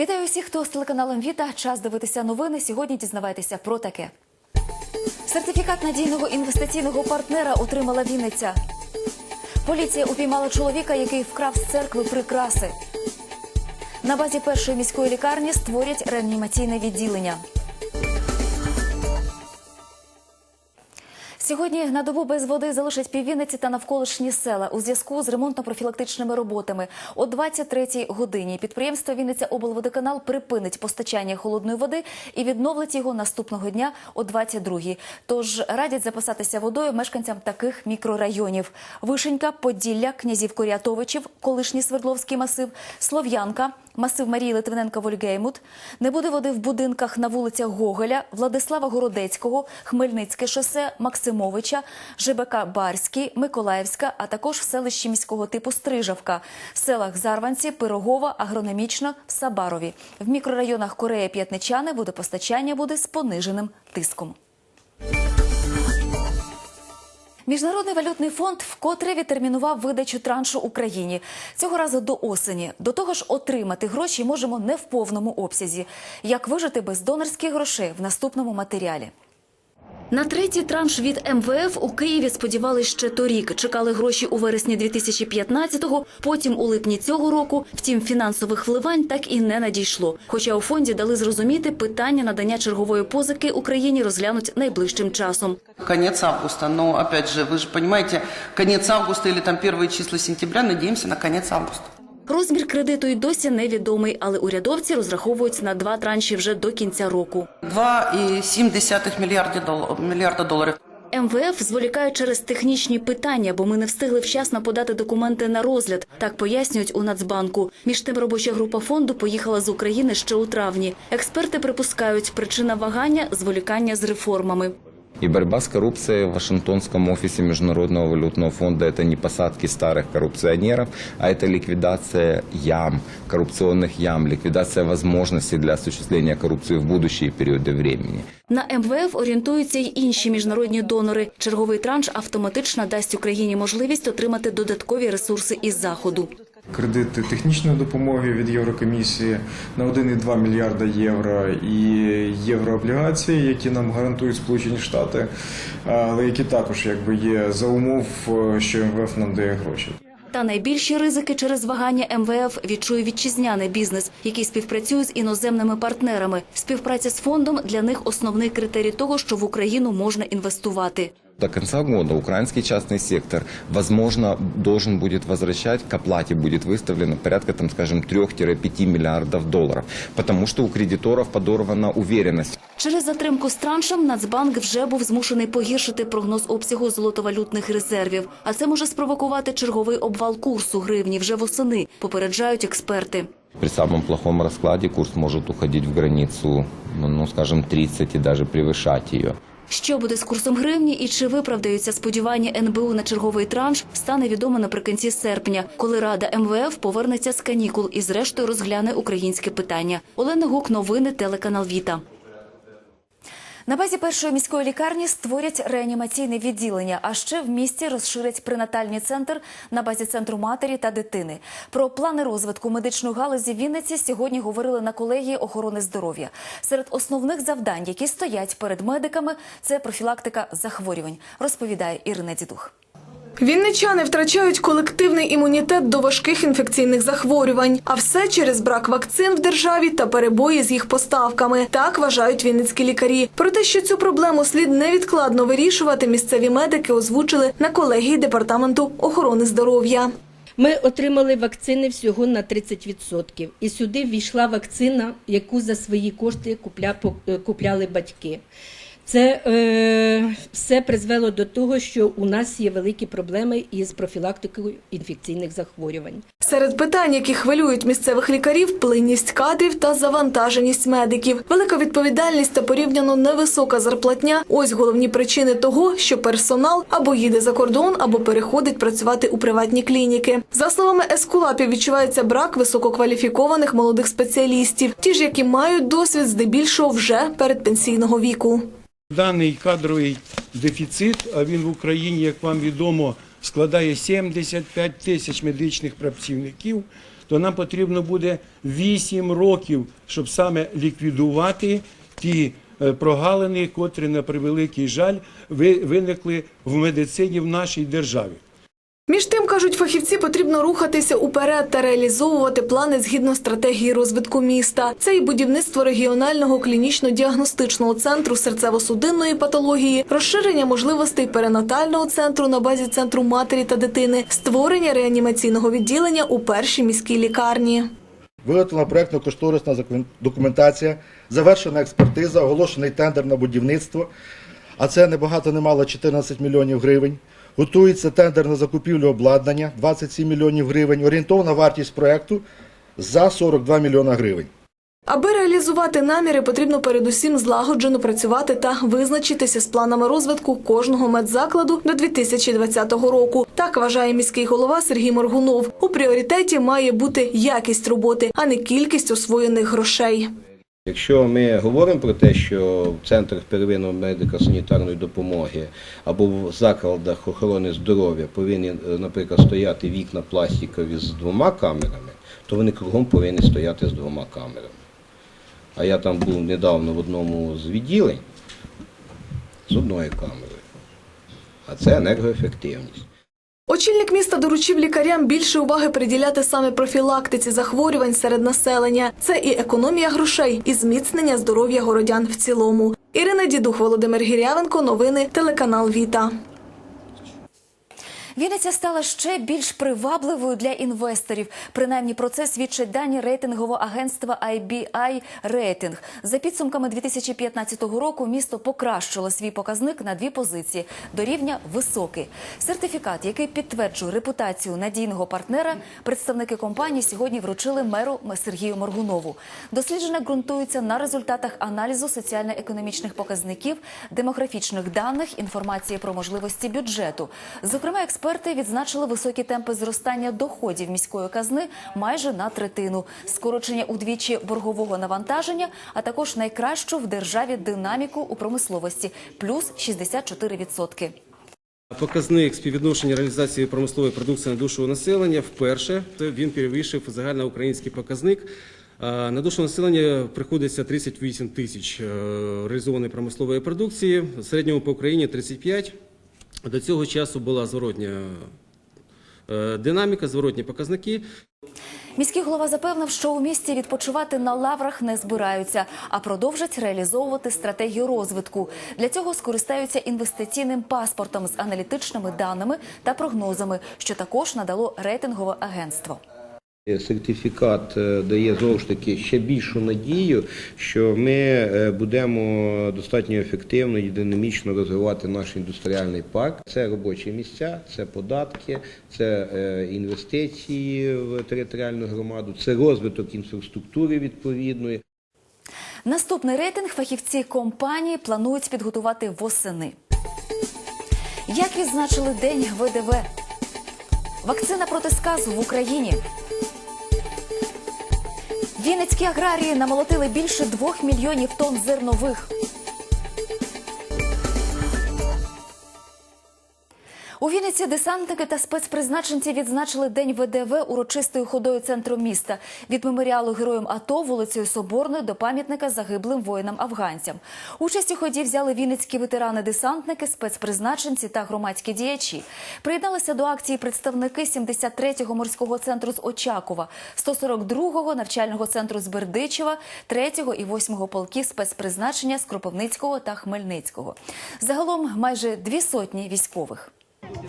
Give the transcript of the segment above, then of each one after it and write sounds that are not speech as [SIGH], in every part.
Вітаю всіх, хто з телеканалом Віта. Час дивитися новини. Сьогодні дізнавайтеся про таке. Сертифікат надійного інвестиційного партнера отримала Вінниця. Поліція упіймала чоловіка, який вкрав з церкви прикраси. На базі першої міської лікарні створять реанімаційне відділення. Сьогодні на добу без води залишать піввінниці та навколишні села у зв'язку з ремонтно-профілактичними роботами. О 23-й годині підприємство Вінниця облводоканал припинить постачання холодної води і відновлить його наступного дня о 22-й. Тож радять запасатися водою мешканцям таких мікрорайонів: Вишенька, Поділля, Князів Корятовичів, колишній Свердловський масив, Слов'янка. Масив Марії Литвиненка Вольгеймут. Не буде води в будинках на вулицях Гоголя, Владислава Городецького, Хмельницьке шосе, Максимовича, ЖБК Барський, Миколаївська, а також в селищі міського типу Стрижавка, в селах Зарванці, Пирогова, Агрономічна, в Сабарові. В мікрорайонах Корея П'ятничани водопостачання буде з пониженим тиском. Міжнародний валютний фонд вкотре відтермінував видачу траншу Україні цього разу до осені. До того ж, отримати гроші можемо не в повному обсязі. Як вижити без донорських грошей в наступному матеріалі? На третій транш від МВФ у Києві сподівались ще торік. Чекали гроші у вересні 2015-го, потім у липні цього року. Втім, фінансових вливань так і не надійшло. Хоча у фонді дали зрозуміти, питання надання чергової позики Україні розглянуть найближчим часом. Конец августа, но опять же, вы же понимаете, конец августа или там первые числа сентября, надеемся на конец августа. Розмір кредиту й досі невідомий, але урядовці розраховують на два транші вже до кінця року. 2,7 миллиарда, дол- миллиарда долларов. МВФ зволікає через технічні питання, бо ми не встигли вчасно подати документи на розгляд. Так пояснюють у Нацбанку. Між тим робоча група фонду поїхала з України ще у травні. Експерти припускають, причина вагання зволікання з реформами. И борьба с коррупцией в Вашингтонском офисе Международного валютного фонда – это не посадки старых коррупционеров, а это ликвидация ям, коррупционных ям, ликвидация возможностей для осуществления коррупции в будущие периоды времени. На МВФ орієнтуються й інші міжнародні донори. Черговий транш автоматично дасть Україні можливість отримати додаткові ресурси із заходу. кредити технічної допомоги від Єврокомісії на 1,2 мільярда євро і єврооблігації, які нам гарантують Сполучені Штати, але які також якби є за умов, е, що МВФ нам дає гроші. Та найбільші ризики через вагання МВФ відчує вітчизняний бізнес, який співпрацює з іноземними партнерами. Співпраця з фондом для них основний критерій того, що в Україну можна інвестувати. До конца года украинский частный сектор, возможно, должен будет возвращать, к оплате будет выставлено порядка, там, скажем, 3-5 миллиардов долларов, потому что у кредиторов подорвана уверенность. Через затримку з траншем Нацбанк вже був змушений погіршити прогноз обсягу золотовалютних резервів. А це може спровокувати черговий обвал курсу гривні вже восени, попереджають експерти. При самом плохом раскладе курс может уходить в границу, ну, скажем, 30 и даже превышать ее. Що буде з курсом гривні і чи виправдаються сподівання НБУ на черговий транш, стане відомо наприкінці серпня, коли Рада МВФ повернеться з канікул і зрештою розгляне українське питання. Олена Гук, новини, телеканал Віта. На базі першої міської лікарні створять реанімаційне відділення, а ще в місті розширять пренатальний центр на базі центру матері та дитини. Про плани розвитку медичної галузі Вінниці сьогодні говорили на колегії охорони здоров'я. Серед основних завдань, які стоять перед медиками, це профілактика захворювань, розповідає Ірина Дідух. Вінничани втрачають колективний імунітет до важких інфекційних захворювань, а все через брак вакцин в державі та перебої з їх поставками. Так вважають вінницькі лікарі. Про те, що цю проблему слід невідкладно вирішувати, місцеві медики озвучили на колегії департаменту охорони здоров'я. Ми отримали вакцини всього на 30%. І сюди ввійшла вакцина, яку за свої кошти купля, е, купляли батьки. Це е, все призвело до того, що у нас є великі проблеми із профілактикою інфекційних захворювань. Серед питань, які хвилюють місцевих лікарів, плинність кадрів та завантаженість медиків. Велика відповідальність та порівняно невисока зарплатня ось головні причини того, що персонал або їде за кордон, або переходить працювати у приватні клініки. За словами ескулапів, відчувається брак висококваліфікованих молодих спеціалістів, ті ж, які мають досвід здебільшого вже передпенсійного віку. Даний кадровий дефіцит, а він в Україні, як вам відомо, складає 75 тисяч медичних працівників, то нам потрібно буде 8 років, щоб саме ліквідувати ті е, прогалини, котрі на превеликий жаль виникли в медицині в нашій державі. Між тим, кажуть фахівці, потрібно рухатися уперед та реалізовувати плани згідно стратегії розвитку міста. Це і будівництво регіонального клінічно-діагностичного центру серцево-судинної патології, розширення можливостей перинатального центру на базі центру матері та дитини, створення реанімаційного відділення у першій міській лікарні. Виготовлена проєктно-кошторисна документація, завершена експертиза, оголошений тендер на будівництво, а це не багато не мало 14 мільйонів гривень. Готується тендер на закупівлю обладнання 27 мільйонів гривень. Орієнтовна вартість проєкту за 42 мільйона гривень. Аби реалізувати наміри, потрібно передусім злагоджено працювати та визначитися з планами розвитку кожного медзакладу до 2020 року. Так вважає міський голова Сергій Моргунов. У пріоритеті має бути якість роботи, а не кількість освоєних грошей. Якщо ми говоримо про те, що в центрах первинної медико-санітарної допомоги або в закладах охорони здоров'я повинні, е, наприклад, стояти вікна пластикові з двома камерами, то вони кругом повинні стояти з двома камерами. А я там був недавно в одному з відділень з одною камерою. А це енергоефективність. Очільник міста доручив лікарям більше уваги приділяти саме профілактиці захворювань серед населення. Це і економія грошей, і зміцнення здоров'я городян в цілому. Ірина Дідух, Володимир Гірявенко. Новини телеканал Віта. Вінниця стала ще більш привабливою для інвесторів. Принаймні про це свідчать дані рейтингового агентства IBI Рейтинг. За підсумками 2015 року місто покращило свій показник на дві позиції до рівня високий. Сертифікат, який підтверджує репутацію надійного партнера, представники компанії сьогодні вручили меру Сергію Моргунову. Дослідження ґрунтуються на результатах аналізу соціально-економічних показників, демографічних даних, інформації про можливості бюджету. Зокрема, експерти відзначили високі темпи зростання доходів міської казни майже на третину, скорочення удвічі боргового навантаження, а також найкращу в державі динаміку у промисловості плюс 64%. Показник співвідношення реалізації промислової продукції на душу населення вперше він перевищив загальноукраїнський показник. На душу населення приходиться 38 тисяч е, реалізованої промислової продукції, в середньому по Україні 35. До цього часу була зворотня е, динаміка, зворотні показники. Міський голова запевнив, що у місті відпочивати на лаврах не збираються, а продовжать реалізовувати стратегію розвитку. Для цього скористаються інвестиційним паспортом з аналітичними даними та прогнозами, що також надало рейтингове агентство. Сертифікат е, дає знову ж таки ще більшу надію, що ми е, будемо достатньо ефективно і динамічно розвивати наш індустріальний парк. Це робочі місця, це податки, це е, інвестиції в територіальну громаду, це розвиток інфраструктури відповідної. Наступний рейтинг фахівці компанії планують підготувати восени. Як відзначили день ВДВ? Вакцина проти сказу в Україні. Вінницькі аграрії намолотили більше двох мільйонів тонн зернових. У Вінниці десантники та спецпризначенці відзначили День ВДВ урочистою ходою центру міста від меморіалу героям АТО вулицею Соборною до пам'ятника загиблим воїнам-афганцям. Участь у ході взяли вінницькі ветерани-десантники, спецпризначенці та громадські діячі. Приєдналися до акції представники 73-го морського центру з Очакова, 142-го навчального центру з Бердичева, 3-го і 8-го полків спецпризначення з Кропивницького та Хмельницького. Загалом майже дві сотні військових.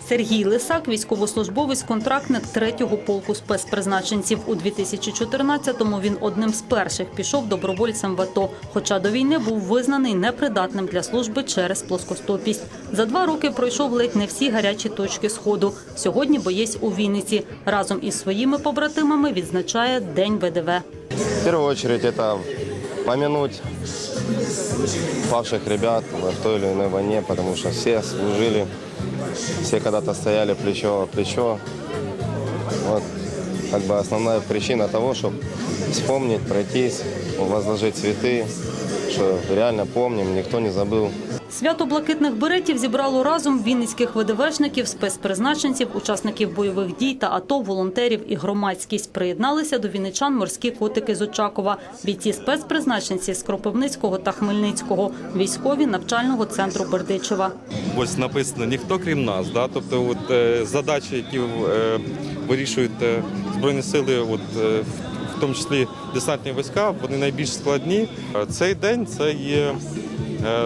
Сергій Лисак, військовослужбовець, контрактник третього полку спецпризначенців. У 2014-му він одним з перших пішов добровольцем в АТО, хоча до війни був визнаний непридатним для служби через плоскостопість. За два роки пройшов ледь не всі гарячі точки сходу. Сьогодні боєць у Вінниці. Разом із своїми побратимами відзначає День ВДВ. В первую очередь это помянуть павших ребят в той или иной войне, потому что все служили, все когда-то стояли плечо о плечо. Вот как бы основная причина того, чтобы вспомнить, пройтись, возложить цветы, что реально помним, никто не забыл. Свято блакитних беретів зібрало разом вінницьких ВДВшників, спецпризначенців, учасників бойових дій та АТО, волонтерів і громадськість. Приєдналися до вінничан морські котики з Очакова, бійці спецпризначенці з Кропивницького та Хмельницького, військові навчального центру Бердичева. ось написано ніхто крім нас. Да? Тобто, от, е, задачі, які е, вирішують е, збройні сили, от, в- тому числі десантні війська, вони найбільш складні. Цей день це є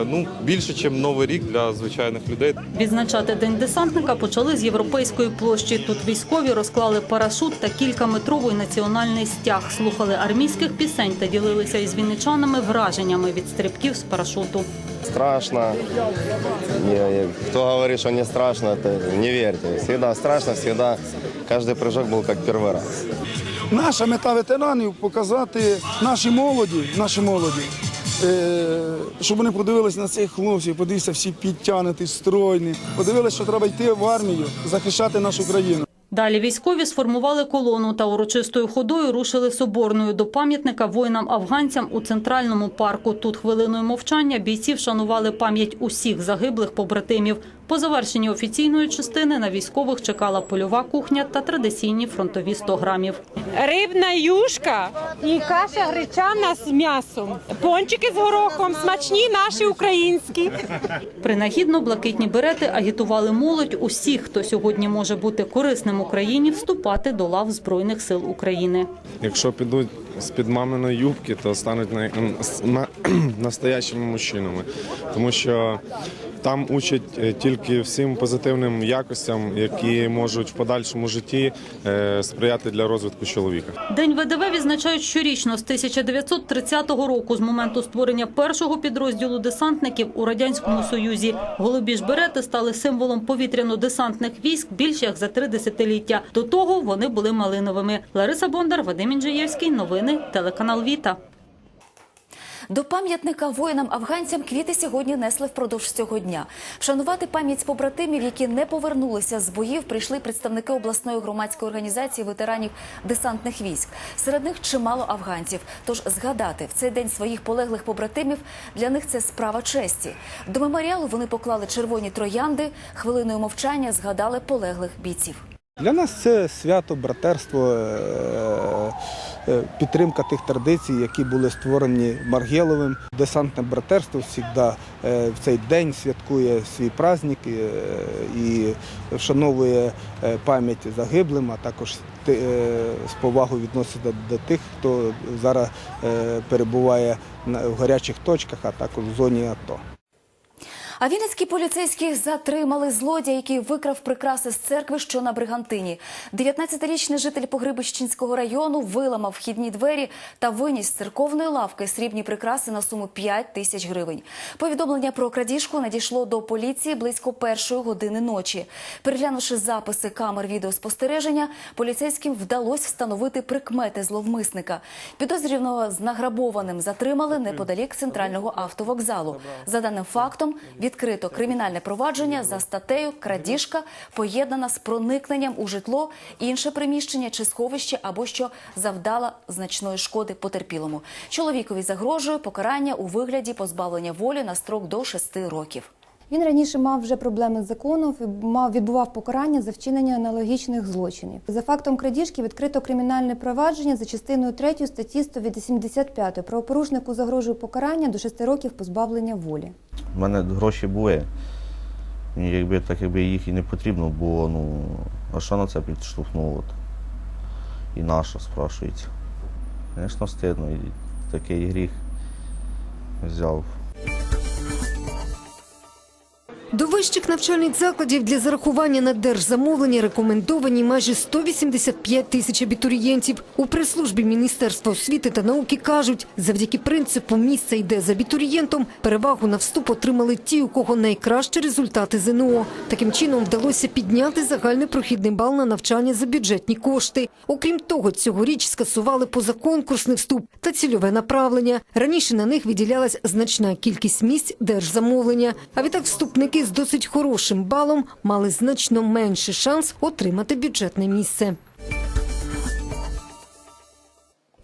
ну, більше, ніж новий рік для звичайних людей. Відзначати День десантника почали з європейської площі. Тут військові розклали парашут та кількаметровий національний стяг, слухали армійських пісень та ділилися із вінничанами враженнями від стрибків з парашуту. Страшно. Не- не- кто говорит, что не страшно, это не верьте. Всегда страшно, всегда каждый прыжок был как первый раз. Наша мета ветеранів показати нашій молоді, нашій молоді, е, щоб вони подивилися на цих хлопців, подивилися всі підтягнуті, стройні, подивилися, що треба йти в армію, захищати нашу країну. Далі військові сформували колону та урочистою ходою рушили соборною до пам'ятника воїнам-афганцям у центральному парку. Тут хвилиною мовчання бійці вшанували пам'ять усіх загиблих побратимів. По завершенні офіційної частини на військових чекала польова кухня та традиційні фронтові 100 грамів. Рибна юшка і каша гречана з м'ясом. Пончики з горохом, смачні наші українські. Принагідно блакитні берети агітували молодь усіх, хто сьогодні може бути корисним Україні, вступати до лав Збройних сил України. Якщо підуть з-під маминої юбки, то стануть на, на, [CLEARS THROAT] настоящими мужчинами. Тому що там учать е, тільки всім позитивним якостям, які можуть в подальшому житті е, сприяти для розвитку чоловіка. День ВДВ відзначають щорічно з 1930 року, з моменту створення першого підрозділу десантників у радянському союзі. Голубі ж берети стали символом повітряно-десантних військ більш як за три десятиліття. До того вони були малиновими. Лариса Бондар, Вадим Інжиєвський. Новини телеканал Віта. До пам'ятника воїнам-афганцям квіти сьогодні несли впродовж цього дня. Вшанувати пам'ять побратимів, які не повернулися з боїв, прийшли представники обласної громадської організації ветеранів десантних військ. Серед них чимало афганців. Тож згадати в цей день своїх полеглих побратимів для них це справа честі. До меморіалу вони поклали червоні троянди. Хвилиною мовчання згадали полеглих бійців. Для нас це свято, братерство, е, е, підтримка тих традицій, які були створені Маргеловим. Десантне братерство завжди е, в цей день святкує свій праздник і вшановує пам'ять загиблим, а також з повагою відноситься до, тих, хто зараз перебуває в гарячих точках, а також в зоні АТО. А вінницькі поліцейські затримали злодія, який викрав прикраси з церкви, що на Бригантині. 19-річний житель Погребищенського району виламав вхідні двері та виніс з церковної лавки срібні прикраси на суму 5 тисяч гривень. Повідомлення про крадіжку надійшло до поліції близько першої години ночі. Переглянувши записи камер відеоспостереження, поліцейським вдалося встановити прикмети зловмисника. Підозрюваного з награбованим затримали неподалік центрального автовокзалу. За даним фактом, відкрито кримінальне провадження за статтею крадіжка поєднана з проникненням у житло, інше приміщення чи сховище або що завдала значної шкоди потерпілому. Чоловікові загрожує покарання у вигляді позбавлення волі на строк до 6 років. Він раніше мав вже проблеми з законом, мав відбував покарання за вчинення аналогічних злочинів. За фактом крадіжки відкрито кримінальне провадження за частиною 3 статті 185. Правопорушнику загрожує покарання до 6 років позбавлення волі. У мене гроші були. Мені якби так якби їх і не потрібно було, ну а що на це підштовхнуло? І наша спрашується. Звісно, стидно, і такий гріх взяв. До вищих навчальних закладів для зарахування на держзамовлення рекомендовані майже 185 тисяч абітурієнтів. У прес-службі Міністерства освіти та науки кажуть, завдяки принципу «місце йде за абітурієнтом» перевагу на вступ отримали ті, у кого найкращі результати ЗНО. Таким чином вдалося підняти загальний прохідний бал на навчання за бюджетні кошти. Окрім того, цьогоріч скасували позаконкурсний вступ та цільове направлення. Раніше на них виділялась значна кількість місць держзамовлення. А відтак вступники з досить хорошим балом мали значно менший шанс отримати бюджетне місце.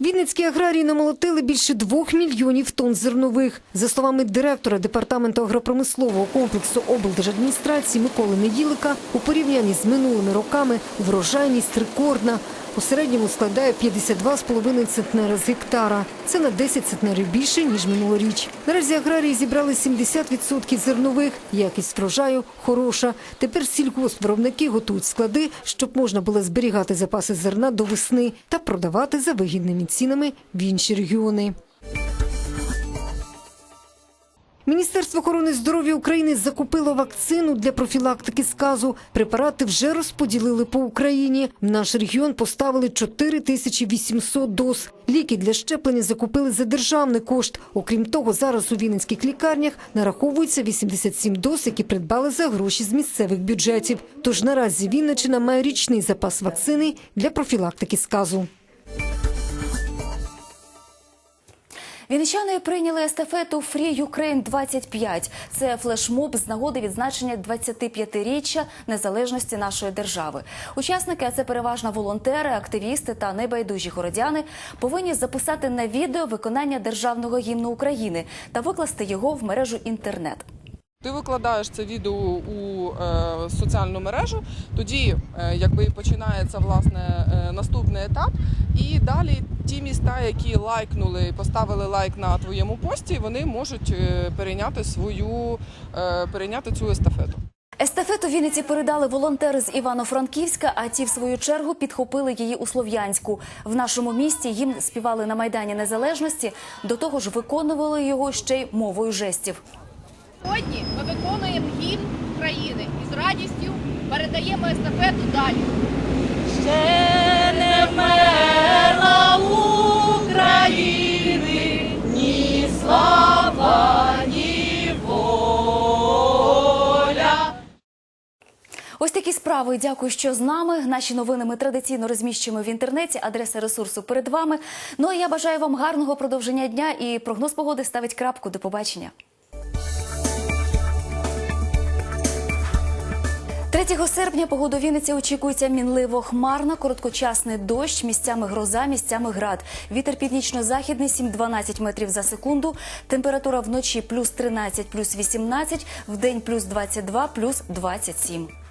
Вінницькі аграрії намолотили більше двох мільйонів тонн зернових. За словами директора департаменту агропромислового комплексу облдержадміністрації Миколи Неділика, у порівнянні з минулими роками врожайність рекордна. У середньому складає 52,5 центнера з гектара. Це на 10 центнерів більше, ніж минулоріч. Наразі аграрії зібрали 70% зернових. Якість врожаю хороша. Тепер сільгоспвиробники готують склади, щоб можна було зберігати запаси зерна до весни та продавати за вигідними цінами в інші регіони. Міністерство охорони здоров'я України закупило вакцину для профілактики сказу. Препарати вже розподілили по Україні. В наш регіон поставили 4800 доз. Ліки для щеплення закупили за державний кошт. Окрім того, зараз у вінницьких лікарнях нараховується 87 доз, які придбали за гроші з місцевих бюджетів. Тож наразі Вінниччина має річний запас вакцини для профілактики сказу. Вінничани прийняли естафету Free Ukraine 25. Це флешмоб з нагоди відзначення 25-річчя незалежності нашої держави. Учасники, а це переважно волонтери, активісти та небайдужі городяни, повинні записати на відео виконання державного гімну України та викласти його в мережу інтернет. Ти викладаєш це відео у е, соціальну мережу, тоді е, якби починається власне е, наступний етап. І далі ті міста, які лайкнули поставили лайк на твоєму пості, вони можуть е, перейняти свою е, перейняти цю естафету. Естафету Вінниці передали волонтери з Івано-Франківська, а ті, в свою чергу, підхопили її у Слов'янську. В нашому місті їм співали на Майдані Незалежності, до того ж виконували його ще й мовою жестів. Сьогодні ми виконуємо гімн країни і з радістю передаємо естафету далі. Ще не вмерла України ні слава, ні воля. Ось такі справи. Дякую, що з нами. Наші новини ми традиційно розміщуємо в інтернеті. Адреса ресурсу перед вами. Ну а я бажаю вам гарного продовження дня і прогноз погоди ставить крапку. До побачення. 3 серпня погоду Вінниці очікується мінливо хмарна, короткочасний дощ, місцями гроза, місцями град. Вітер північно-західний 7-12 метрів за секунду. Температура вночі плюс 13, плюс 18, день плюс 22, плюс 27.